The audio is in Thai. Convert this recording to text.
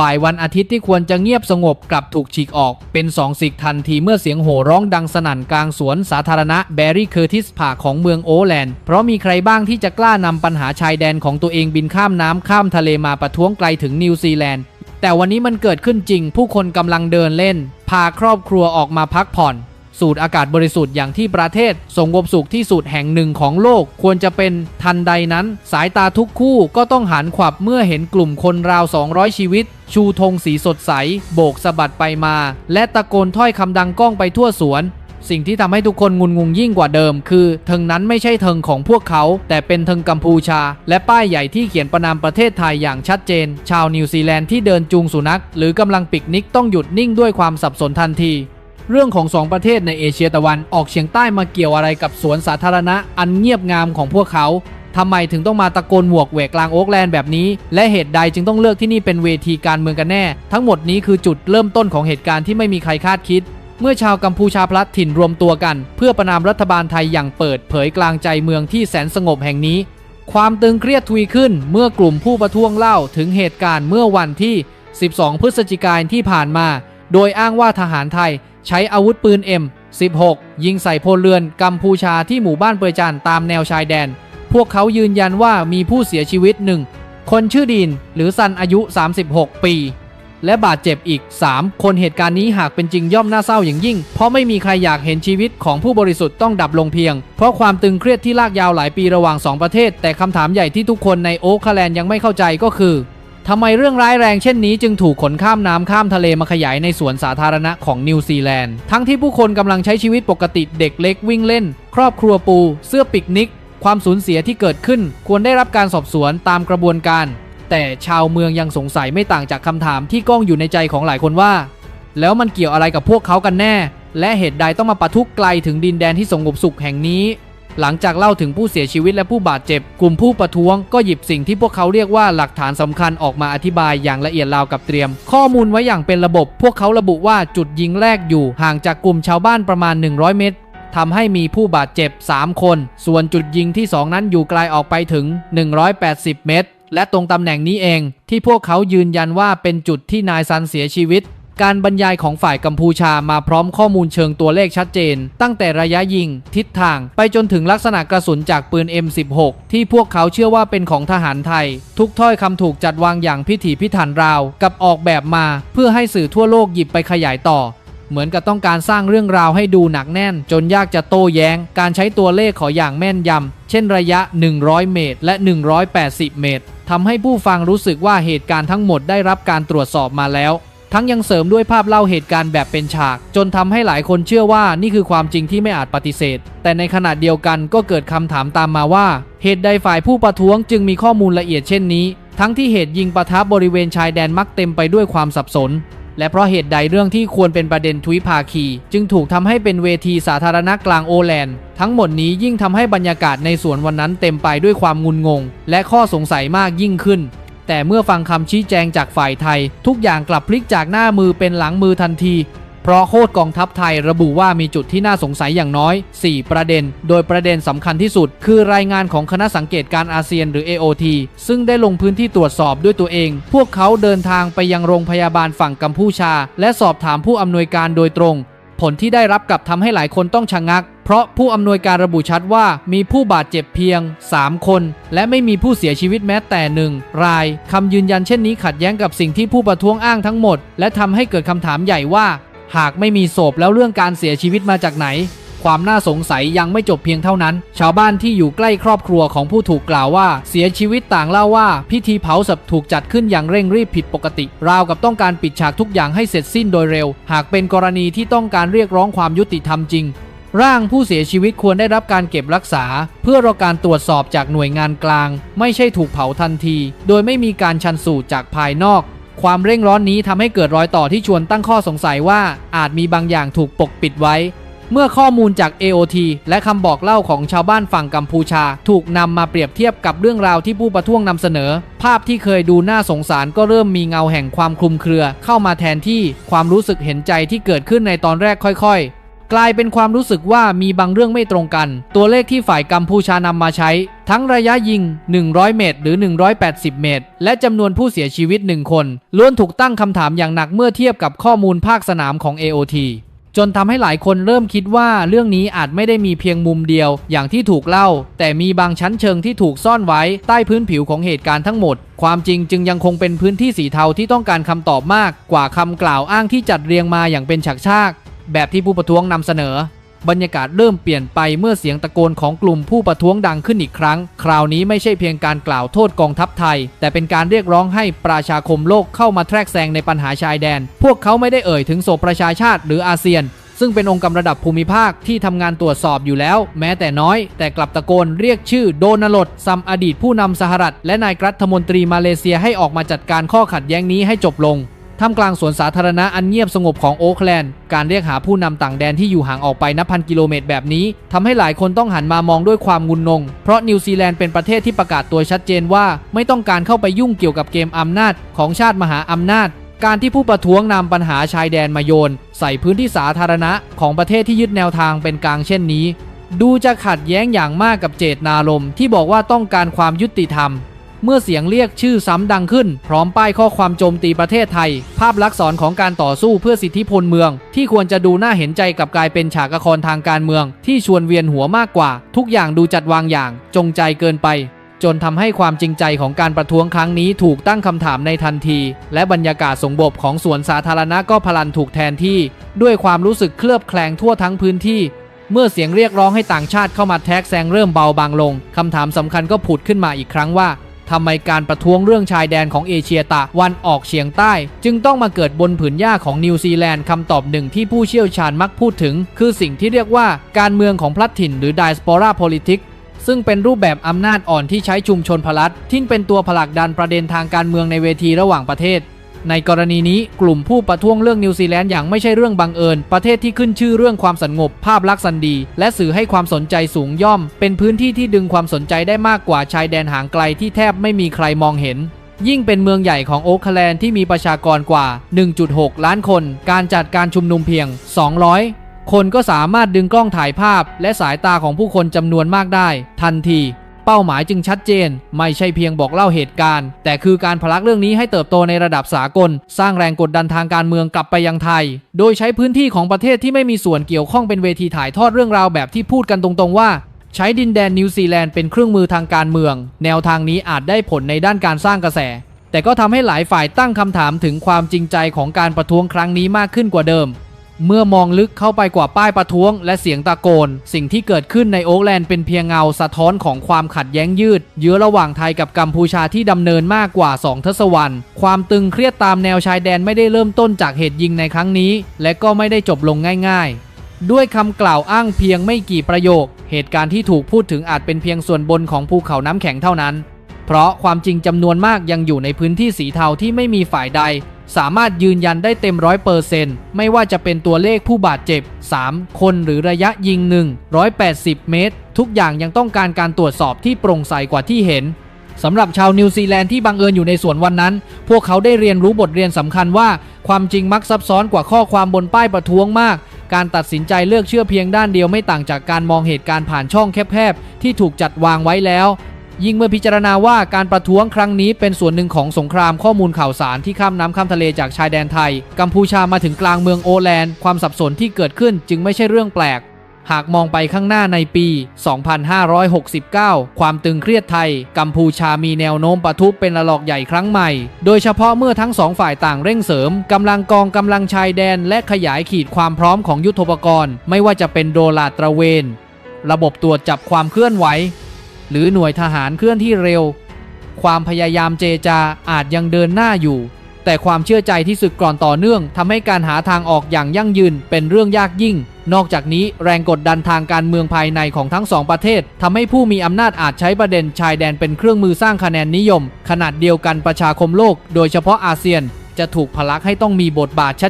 บ่ายวันอาทิตย์ที่ควรจะเงียบสงบกลับถูกฉีกออก เป็นสองสิกทันทีเมื่อเสียงโห่ร้องดังสนั่นกลางสวนสาธารณะแบรรี่เคอร์ติสพาของเมืองโอแลนด์ เพราะมีใครบ้างที่จะกล้านำปัญหาชายแดนของตัวเองบินข้ามน้ำข้ามทะเลมาประท้วงไกลถึงนิวซีแลนด์ แต่วันนี้มันเกิดขึ้นจริง ผู้คนกำลังเดินเล่น พาครอบครัวออกมาพักผ่อน สูดอากาศบริสุทธิ์อย่างที่ประเทศสงบสุขที่สุดแห่งหนึ่งของโลก ควรจะเป็นทันใดนั้น สายตาทุกคู่ก็ต้องหันขวับเมื่อเห็นกลุ่มคนราว 200 ชีวิต ชูธงสีสดใส โบกสะบัดไปมา และตะโกนถ้อยคำดังก้องไปทั่วสวนสิ่งที่ทำให้ทุกคนงุนงงยิ่งกว่าเดิม คือเทิงนั้นไม่ใช่เทิงของพวกเขา แต่เป็นเทิงกัมพูชา และป้ายใหญ่ที่เขียนประนามประเทศไทยอย่างชัดเจน ชาวนิวซีแลนด์ที่เดินจูงสุนัข หรือกำลังปิกนิกต้องหยุดนิ่งด้วยความสับสนทันที เรื่องของสองประเทศในเอเชียตะวันออกเฉียงใต้มาเกี่ยวอะไรกับสวนสาธารณะอันเงียบงามของพวกเขาทำไมถึงต้องมาตะโกนหวกแหวกกลางโอ๊กแลนด์แบบนี้ และเหตุใดจึงต้องเลือกที่นี่เป็นเวทีการเมืองกันแน่ ทั้งหมดนี้คือจุดเริ่มต้นของเหตุการณ์ที่ไม่มีใครคาดคิด เมื่อชาวกัมพูชาพลัดถิ่นรวมตัวกัน เพื่อประนามรัฐบาลไทยอย่างเปิดเผยกลางใจเมืองที่แสนสงบแห่งนี้ ความตึงเครียดทวีขึ้น เมื่อกลุ่มผู้ประท้วงเล่าถึงเหตุการณ์เมื่อวันที่ 12 พฤศจิกายนที่ผ่านมา โดยอ้างว่าทหารไทย ใช้อาวุธปืน M16 ยิงใส่พลเรือนกัมพูชาที่หมู่บ้านเปยจันตามแนวชายแดน พวกเขายืนยันว่ามีผู้เสียชีวิตหนึ่งคนชื่อดินหรือซันอายุ 36 ปี และบาดเจ็บอีก 3 คนเหตุการณ์นี้หากเป็นจริงย่อมน่าเศร้าอย่างยิ่ง เพราะไม่มีใครอยากเห็นชีวิตของผู้บริสุทธิ์ต้องดับลงเพียง เพราะความตึงเครียดที่ลากยาวหลายปีระหว่าง 2 ประเทศ แต่คำถามใหญ่ที่ทุกคนในโอ๊คแลนด์ยังไม่เข้าใจก็คือ ทำไมเรื่องร้ายแรงเช่นนี้จึงถูกขนข้ามน้ำข้ามทะเลมาขยายในสวนสาธารณะของนิวซีแลนด์ ทั้งที่ผู้คนกำลังใช้ชีวิตปกติเด็กเล็กวิ่งเล่น ครอบครัวปู เสื้อปิกนิก ความสูญเสียที่เกิดขึ้น ควรได้รับการสอบสวนตามกระบวนการ แต่ชาวเมืองยังสงสัยไม่ต่างจากคำถามที่ก้องอยู่ในใจของหลายคนว่า แล้วมันเกี่ยวอะไรกับพวกเขากันแน่ และเหตุใดต้องมาปะทุไกลถึงดินแดนที่สงบสุขแห่งนี้ หลังจากเล่าถึงผู้เสียชีวิตและผู้บาดเจ็บ กลุ่มผู้ประท้วงก็หยิบสิ่งที่พวกเขาเรียกว่าหลักฐานสำคัญออกมาอธิบายอย่างละเอียดราวกับเตรียม ข้อมูลไว้อย่างเป็นระบบ พวกเขาระบุว่าจุดยิงแรกอยู่ห่างจากกลุ่มชาวบ้านประมาณ 100 เมตรทำให้มีผู้บาดเจ็บ 3 คน ส่วนจุดยิงที่ 2 นั้นอยู่ไกลออกไปถึง 180 เมตร และตรงตำแหน่งนี้เอง ที่พวกเขายืนยันว่าเป็นจุดที่นายซันเสียชีวิต การบรรยายของฝ่ายกัมพูชามาพร้อมข้อมูลเชิงตัวเลขชัดเจน ตั้งแต่ระยะยิง ทิศทาง ไปจนถึงลักษณะกระสุนจากปืน M16 ที่พวกเขาเชื่อว่าเป็นของทหารไทย ทุกถ้อยคำถูกจัดวางอย่างพิถีพิถันราว กับออกแบบมา เพื่อให้สื่อทั่วโลกหยิบไปขยายต่อ เหมือนกับต้องการสร้างเรื่องราวให้ดูหนักแน่น จนยากจะโต้แย้ง การใช้ตัวเลขขออย่างแม่นยำเช่นระยะ 100 เมตร และ 180 เมตรทำให้ผู้ฟังรู้สึกว่าเหตุการณ์ทั้งหมดได้รับการตรวจสอบมาแล้ว ทั้งยังเสริมด้วยภาพเล่าเหตุการณ์แบบเป็นฉาก จนทำให้หลายคนเชื่อว่านี่คือความจริงที่ไม่อาจปฏิเสธ แต่ในขณะเดียวกันก็เกิดคำถามตามมาว่า เหตุใดฝ่ายผู้ประท้วงจึงมีข้อมูลละเอียดเช่นนี้ ทั้งที่เหตุยิงปะทะบริเวณชายแดนมักเต็มไปด้วยความสับสนและเพราะเหตุใดเรื่องที่ควรเป็นประเด็นทวิภาคี จึงถูกทำให้เป็นเวทีสาธารณะกลางโอแลนด์ ทั้งหมดนี้ยิ่งทำให้บรรยากาศในสวนวันนั้นเต็มไปด้วยความงุนงง และข้อสงสัยมากยิ่งขึ้น แต่เมื่อฟังคำชี้แจงจากฝ่ายไทย ทุกอย่างกลับพลิกจากหน้ามือเป็นหลังมือทันที เพราะโคตรกองทัพไทยระบุว่ามีจุดที่น่าสงสัยอย่างน้อย 4 ประเด็น โดยประเด็นสำคัญที่สุด คือรายงานของคณะสังเกตการอาเซียนหรือ AOT ซึ่งได้ลงพื้นที่ตรวจสอบด้วยตัวเอง พวกเขาเดินทางไปยังโรงพยาบาลฝั่งกัมพูชา และสอบถามผู้อำนวยการโดยตรง ผลที่ได้รับกลับทำให้หลายคนต้องชะงัก เพราะผู้อำนวยการระบุชัดว่ามีผู้บาดเจ็บเพียง 3 คน และไม่มีผู้เสียชีวิตแม้แต่หนึ่งรายคำยืนยันเช่นนี้ขัดแย้งกับสิ่งที่ผู้ประท้วงอ้างทั้งหมด และทำให้เกิดคำถามใหญ่ว่า หากไม่มีศพแล้วเรื่องการเสียชีวิตมาจากไหน ความน่าสงสัยยังไม่จบเพียงเท่านั้น ชาวบ้านที่อยู่ใกล้ครอบครัวของผู้ถูกกล่าวว่า เสียชีวิตต่างเล่าว่า พิธีเผาศพถูกจัดขึ้นอย่างเร่งรีบผิดปกติ ราวกับต้องการปิดฉากทุกอย่างให้เสร็จสิ้นโดยเร็ว หากเป็นกรณีที่ต้องการเรียกร้องความยุติธรรมจริงร่างผู้เสียชีวิตควรได้รับการเก็บรักษา เพื่อรอการตรวจสอบจากหน่วยงานกลาง ไม่ใช่ถูกเผาทันที โดยไม่มีการชันสูตรจากภายนอก ความเร่งร้อนนี้ทำให้เกิดรอยต่อที่ชวนตั้งข้อสงสัยว่า อาจมีบางอย่างถูกปกปิดไว้ เมื่อข้อมูลจาก AOT และคำบอกเล่าของชาวบ้านฝั่งกัมพูชา ถูกนำมาเปรียบเทียบกับเรื่องราวที่ผู้ประท้วงนำเสนอ ภาพที่เคยดูน่าสงสารก็เริ่มมีเงาแห่งความคลุมเครือ เข้ามาแทนที่ความรู้สึกเห็นใจที่เกิดขึ้นในตอนแรกค่อยๆกลายเป็นความรู้สึกว่ามีบางเรื่องไม่ตรงกัน ตัวเลขที่ฝ่ายกัมพูชานำมาใช้ ทั้งระยะยิง 100 เมตร หรือ 180 เมตร และจำนวนผู้เสียชีวิต1คนล้วนถูกตั้งคำถามอย่างหนักเมื่อเทียบกับข้อมูลภาคสนามของ AOT จนทำให้หลายคนเริ่มคิดว่าเรื่องนี้อาจไม่ได้มีเพียงมุมเดียวอย่างที่ถูกเล่า แต่มีบางชั้นเชิงที่ถูกซ่อนไว้ใต้พื้นผิวของเหตุการณ์ทั้งหมด ความจริงจึงยังคงเป็นพื้นที่สีเทาที่ต้องการคำตอบมากกว่าคำกล่าวอ้างที่จัดเรียงมาอย่างเป็นฉากฉากแบบที่ผู้ประท้วงนำเสนอ บรรยากาศเริ่มเปลี่ยนไปเมื่อเสียงตะโกนของกลุ่มผู้ประท้วงดังขึ้นอีกครั้ง คราวนี้ไม่ใช่เพียงการกล่าวโทษกองทัพไทย แต่เป็นการเรียกร้องให้ประชาคมโลกเข้ามาแทรกแซงในปัญหาชายแดน พวกเขาไม่ได้เอ่ยถึงโสประชาชาติหรืออาเซียนซึ่งเป็นองค์กำระดับภูมิภาคที่ทำงานตรวจสอบอยู่แล้ว แม้แต่น้อย แต่กลับตะโกนเรียกชื่อโดนัลดซัมอดีตผู้นำสหรัฐ และนายรัฐมนตรีมาเลเซียให้ออกมาจัดการข้อขัดแย้งนี้ให้จบลง ท่ามกลางสวนสาธารณะอันเงียบสงบของโอ๊คแลนด์ การเรียกหาผู้นำต่างแดนที่อยู่ห่างออกไปนับพันกิโลเมตรแบบนี้ทำให้หลายคนต้องหันมามองด้วยความงุนงง เพราะนิวซีแลนด์เป็นประเทศที่ประกาศตัวชัดเจนว่า ไม่ต้องการเข้าไปยุ่งเกี่ยวกับเกมอำนาจ ของชาติมหาอำนาจ การที่ผู้ประท้วงนำปัญหาชายแดนมาโยน ใส่พื้นที่สาธารณะ ของประเทศที่ยึดแนวทางเป็นกลางเช่นนี้ ดูจะขัดแย้งอย่างมากกับเจตนารมณ์ที่บอกว่าต้องการความยุติธรรม เมื่อเสียงเรียกชื่อซ้ำดังขึ้น พร้อมป้ายข้อความโจมตีประเทศไทย ภาพลักษณ์ของการต่อสู้เพื่อสิทธิพลเมือง ที่ควรจะดูน่าเห็นใจกับกลายเป็นฉากละครทางการเมือง ที่ชวนเวียนหัวมากกว่า ทุกอย่างดูจัดวางอย่าง จงใจเกินไป จนทำให้ความจริงใจของการประท้วงครั้งนี้ถูกตั้งคำถามในทันที และบรรยากาศสงบของสวนสาธารณะก็พลันถูกแทนที่ ด้วยความรู้สึกเคลือบแคลงทั่วทั้งพื้นที่เมื่อเสียงเรียกร้องให้ต่างชาติเข้ามาแทรกแซงเริ่มเบาบางลง คำถามสำคัญก็ผุดขึ้นมาอีกครั้งว่า ทำไมการประท้วงเรื่องชายแดนของเอเชียตะวันออกเฉียงใต้ จึงต้องมาเกิดบนผืนหญ้าของนิวซีแลนด์คำตอบหนึ่งที่ผู้เชี่ยวชาญมักพูดถึง คือสิ่งที่เรียกว่าการเมืองของพลัดถิ่นหรือ diaspora politics ซึ่งเป็นรูปแบบอำนาจอ่อนที่ใช้ชุมชนพลัดที่เป็นตัวผลักดันประเด็นทางการเมืองในเวทีระหว่างประเทศ ในกรณีนี้กลุ่มผู้ประท้วงเรื่องนิวซีแลนด์อย่างไม่ใช่เรื่องบังเอิญ ประเทศที่ขึ้นชื่อเรื่องความสงบภาพลักษณ์สันดี และสื่อให้ความสนใจสูงย่อม เป็นพื้นที่ที่ดึงความสนใจได้มากกว่าชายแดนห่างไกลที่แทบไม่มีใครมองเห็นยิ่งเป็นเมืองใหญ่ของโอ๊คแลนด์ที่มีประชากรกว่า 1.6 ล้านคน การจัดการชุมนุมเพียง 200 คนก็สามารถดึงกล้องถ่ายภาพ และสายตาของผู้คนจำนวนมากได้ ทันที เป้าหมายจึงชัดเจน ไม่ใช่เพียงบอกเล่าเหตุการณ์ แต่คือการพลักเรื่องนี้ให้เติบโตในระดับสากล สร้างแรงกดดันทางการเมืองกลับไปยังไทย โดยใช้พื้นที่ของประเทศที่ไม่มีส่วนเกี่ยวข้องเป็นเวทีถ่ายทอดเรื่องราวแบบที่พูดกันตรงๆว่าใช้ดินแดนนิวซีแลนด์เป็นเครื่องมือทางการเมือง แนวทางนี้อาจได้ผลในด้านการสร้างกระแส แต่ก็ทำให้หลายฝ่ายตั้งคำถามถึงความจริงใจของการประท้วงครั้งนี้มากขึ้นกว่าเดิม เมื่อมองลึกเข้าไปกว่าป้ายประท้วง และเสียงตะโกน สิ่งที่เกิดขึ้นในโอ๊กแลนด์เป็นเพียงเงาสะท้อนของความขัดแย้งยืด เยื้อระหว่างไทยกับกัมพูชาที่ดำเนินมากกว่า 2 ทศวรรษ ความตึงเครียดตามแนวชายแดนไม่ได้เริ่มต้นจากเหตุยิงในครั้งนี้ และก็ไม่ได้จบลงง่าย ๆ ด้วยคำกล่าวอ้างเพียงไม่กี่ประโยค เหตุการณ์ที่ถูกพูดถึงอาจเป็นเพียงส่วนบนของภูเขาน้ำแข็งเท่านั้น เพราะความจริงจำนวนมากยังอยู่ในพื้นที่สีเทาที่ไม่มีฝ่ายใด สามารถยืนยันได้เต็มร้อยเปอร์เซนต์ไม่ว่าจะเป็นตัวเลขผู้บาดเจ็บ 3 คนหรือระยะยิง1 180 เมตร ทุกอย่างยังต้องการการตรวจสอบที่โปร่งใสกว่าที่เห็นสำหรับชาวนิวซีแลนด์ที่บังเอิญอยู่ในสวนวันนั้น พวกเขาได้เรียนรู้บทเรียนสำคัญว่า ความจริงมักซับซ้อนกว่าข้อความบนป้ายประท้วงมาก การตัดสินใจเลือกเชื่อเพียงด้านเดียวไม่ต่างจากการมองเหตุการณ์ผ่านช่องแคบๆที่ถูกจัดวางไว้แล้ว ยิ่งเมื่อพิจารณาว่าการประท้วงครั้งนี้เป็นส่วนหนึ่งของสงครามข้อมูลข่าวสารที่ข้ามน้ำข้ามทะเลจากชายแดนไทย กัมพูชามาถึงกลางเมืองโอแลนด์ ความสับสนที่เกิดขึ้นจึงไม่ใช่เรื่องแปลก หากมองไปข้างหน้าในปี 2569 ความตึงเครียดไทย กัมพูชามีแนวโน้มประทุเป็นระลอกใหญ่ครั้งใหม่ โดยเฉพาะเมื่อทั้งสองฝ่ายต่างเร่งเสริมกำลังกองกำลังชายแดนและขยายขีดความพร้อมของยุทโธปกรณ์ ไม่ว่าจะเป็นโดรลาตระเวน ระบบตรวจจับความเคลื่อนไหว หรือหน่วยทหารเคลื่อนที่เร็ว ความพยายามเจจาอาจยังเดินหน้าอยู่ แต่ความเชื่อใจที่สึกก่อนต่อเนื่องทำให้การหาทางออกอย่างยั่งยืนเป็นเรื่องยากยิ่ง นอกจากนี้แรงกดดันทางการเมืองภายในของทั้งสองประเทศทำให้ผู้มีอำนาจอาจใช้ประเด็นชายแดนเป็นเครื่องมือสร้างคะแนนนิยม ขนาดเดียวกันประชาคมโลก โดยเฉพาะอาเซียน จะถูกพลักให้ต้องมีบทบาทชัด